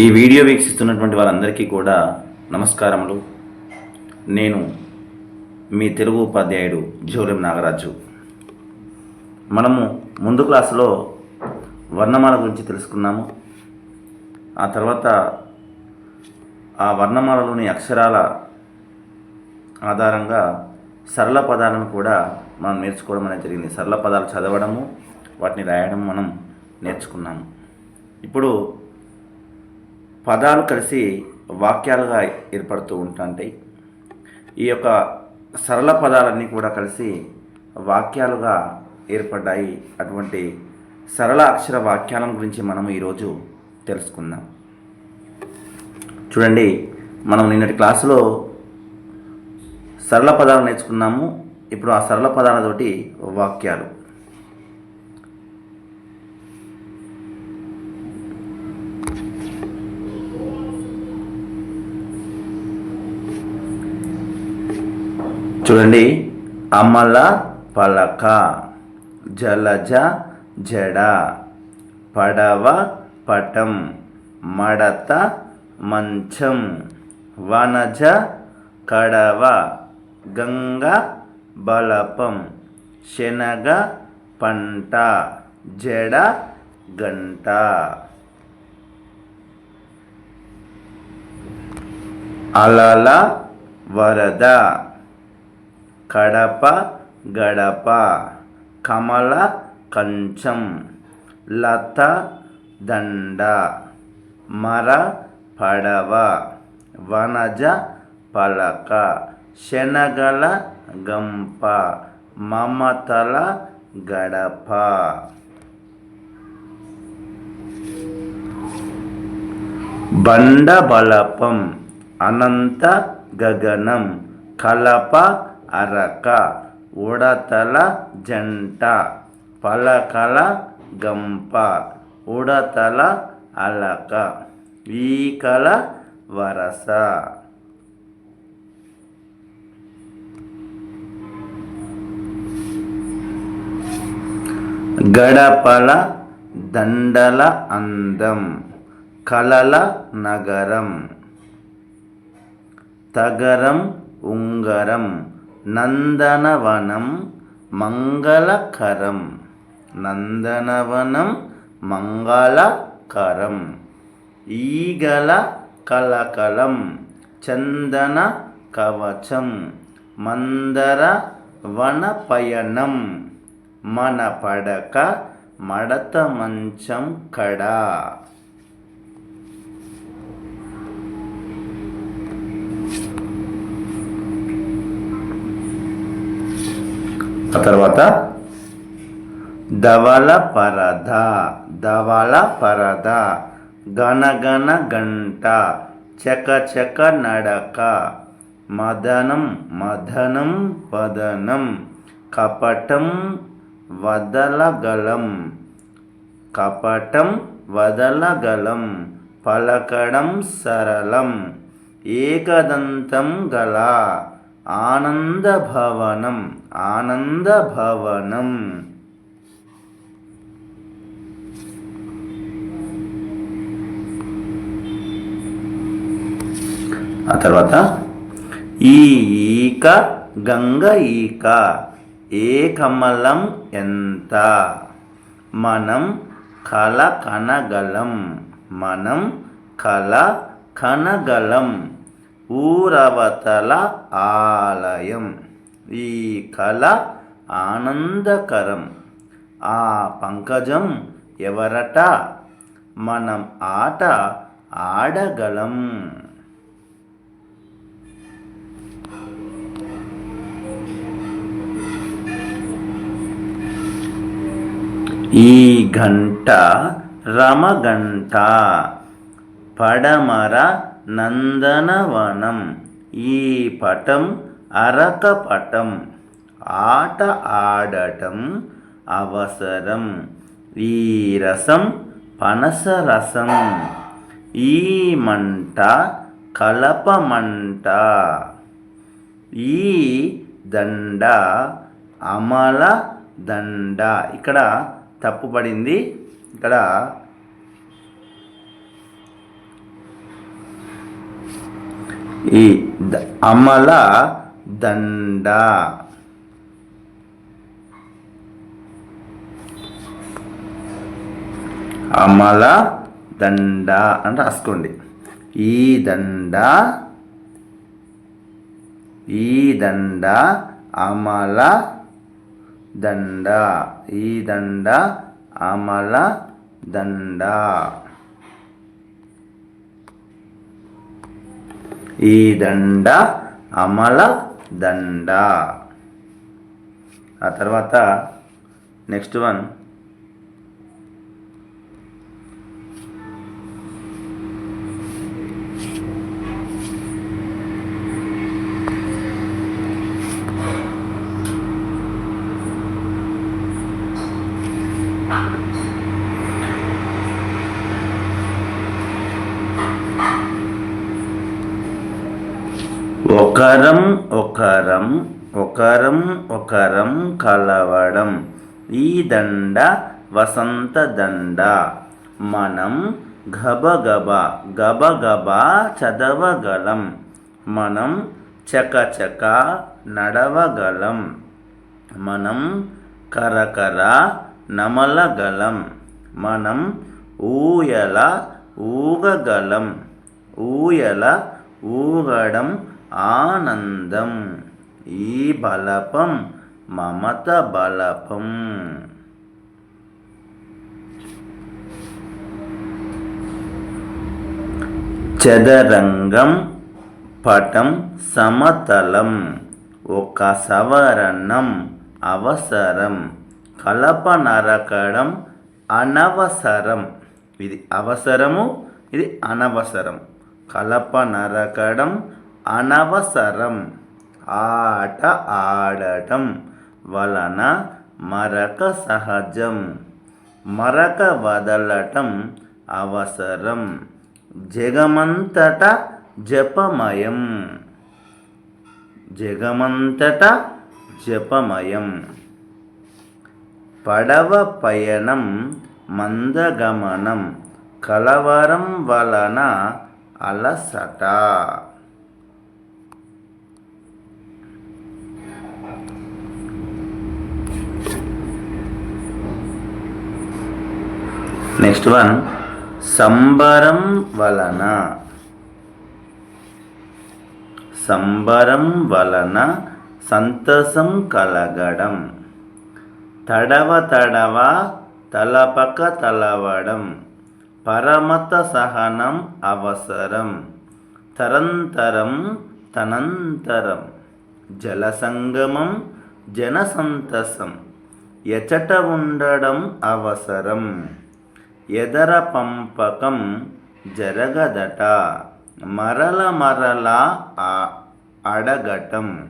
ఈ వీడియో వీక్షిస్తున్నటువంటి వారందరికీ కూడా నమస్కారములు. నేను మీ తెలుగు ఉపాధ్యాయుడు జోలెం నాగరాజు. మనము ముందు క్లాసులో వర్ణమాల గురించి తెలుసుకున్నాము ఆ తర్వాత ఆ వర్ణమాలలోని అక్షరాల ఆధారంగా సరళ పదాలను కూడా మనం నేర్చుకోవడం అనేది జరిగింది. సరళ పదాలు చదవడము వాటిని రాయడం మనం నేర్చుకున్నాము. ఇప్పుడు పదాలు కలిసి వాక్యాలుగా ఏర్పడుతూ ఉంటాయి ఈ యొక్క సరళ పదాలన్నీ కూడా కలిసి వాక్యాలుగా ఏర్పడ్డాయి. అటువంటి సరళ అక్షర వాక్యాలను గురించి మనం ఈరోజు తెలుసుకుందాం. చూడండి మనం నిన్నటి క్లాసులో సరళ పదాలు నేర్చుకున్నాము. ఇప్పుడు ఆ సరళ పదాలతోటి వాక్యాలు. చూడండి అమల పలక జలజ జడ పడవ పటం మడత మంచం వనజ కడవ గంగ బలపం శనగ పంట జడ గంట. అలల వరద కడప గడప. కమల కంచం. లత దండ. మర పడవ. వనజ పలక. శనగల గంప. మమతల గడప. బండ బలపం అనంత గగనం. కలప అరక ఉడతల జంట పలకల గంప ఉడతల అలక ఈకల వరస. గడపల దండల అందం కలల నగరం తగరం ఉంగరం నందనవనం మంగళకరం నందనవనం మంగళకరం ఈగల కలకలం చందన కవచం మందర వనపయనం మన పడక మడత మంచం కడా ఆ తర్వాత ధవల పరద ధవల పరద గణగణ గంట చకచక నడక మదనం మదనం వదనం కపటం వదలగలం కపటం వదలగలం పలకడం సరళం ఏకదంతం గల ఆనందభవనం ఆనందభవనం. ఆ తర్వాత ఈక గంగ ఈక ఏ కమలం ఎంత? మనం కల కనగలం మనం కల కనగలం ఊరవతల ఆలయం. ఈ కళ ఆనందకరం. ఆ పంకజం ఎవరట? మనం ఆట ఆడగలం. ఈ గంట రమగంట పడమర నందనవనం. ఈ పటం అరక పటం. ఆట ఆడటం అవసరం. ఈ రసం పనస రసం. ఈ మంట కలప మంట. ఈ దండ అమల దండ. ఇక్కడ తప్పుపడింది ఇక్కడ ఈ ద- అమల దండ. అమల దండ అని రాసుకోండి. ఈ దండ ఈ దండ అమల దండ ఈ దండ అమల దండ. ఈ దండ అమల దండ. ఆ తర్వాత నెక్స్ట్ వన్ ఒకరం ఒకరం ఒకరం ఒకరం కలవడం. ఈ దండ వసంత దండ. మనం గబగబ గబగబ చదవగలం. మనం చకచక నడవగలం. మనం కరకర నమలగలం. మనం ఊయల ఊగగలం. ఊయల ఊగడం ఆనందం ఈ బలపం మమత బలపం. చదరంగం పటం సమతలం ఒక సవరణం అవసరం. కలప నరకడం అనవసరం. ఇది అవసరము ఇది అనవసరం. కలప నరకడం అనవసరం. ఆట ఆడటం వలన మరక సహజం. మరక వదలటం అవసరం. జగమంతట జపమయం. జగమంతట జపమయం. పడవ పయనం మందగమనం. కలవరం వలన అలసట. నెక్స్ట్ వన్ సంబరం వలన సంబరం వలన సంతసం కలగడం తడవ తడవ తలపక తలవడం పరమత సహనం అవసరం తరంతరం తనంతరం జలసంగమం జనసంతసం ఎచట ఉండడం అవసరం ఎదర పంపకం జరగదట. మరల మరల అడగటం.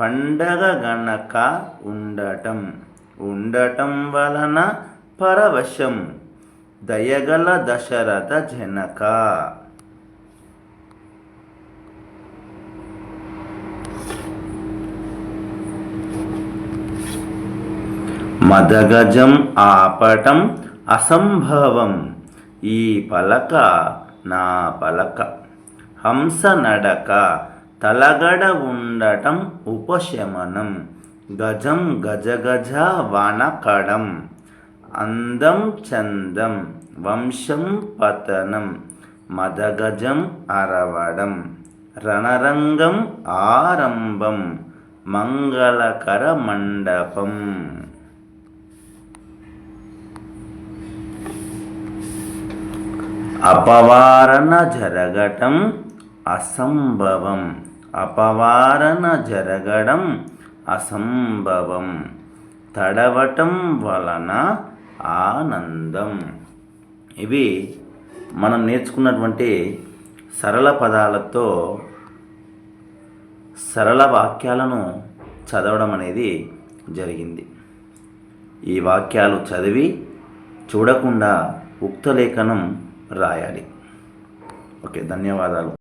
పండగ గనక ఉండటం. ఉండటం వలన పరవశం. దయగల దశరథ జనక. మదగజం ఆపటం అసంభవం. ఈ పలక నా పలక. హంస నడక తలగడ ఉండటం ఉపశమనం. గజం గజగజ వనకడం. అందం చందం వంశం పతనం. మదగజం అరవడం. రణరంగం ఆరంభం. మంగళకర మండపం. అపవారణ జరగటం అసంభవం. అపవారణ జరగడం అసంభవం. తడవటం వలన ఆనందం. ఇవి మనం నేర్చుకున్నటువంటి సరళ పదాలతో సరళ వాక్యాలను చదవడం అనేది జరిగింది. ఈ వాక్యాలు చదివి చూడకుండా ఉక్త లేఖనం రాయాలి. ఓకే ధన్యవాదాలు.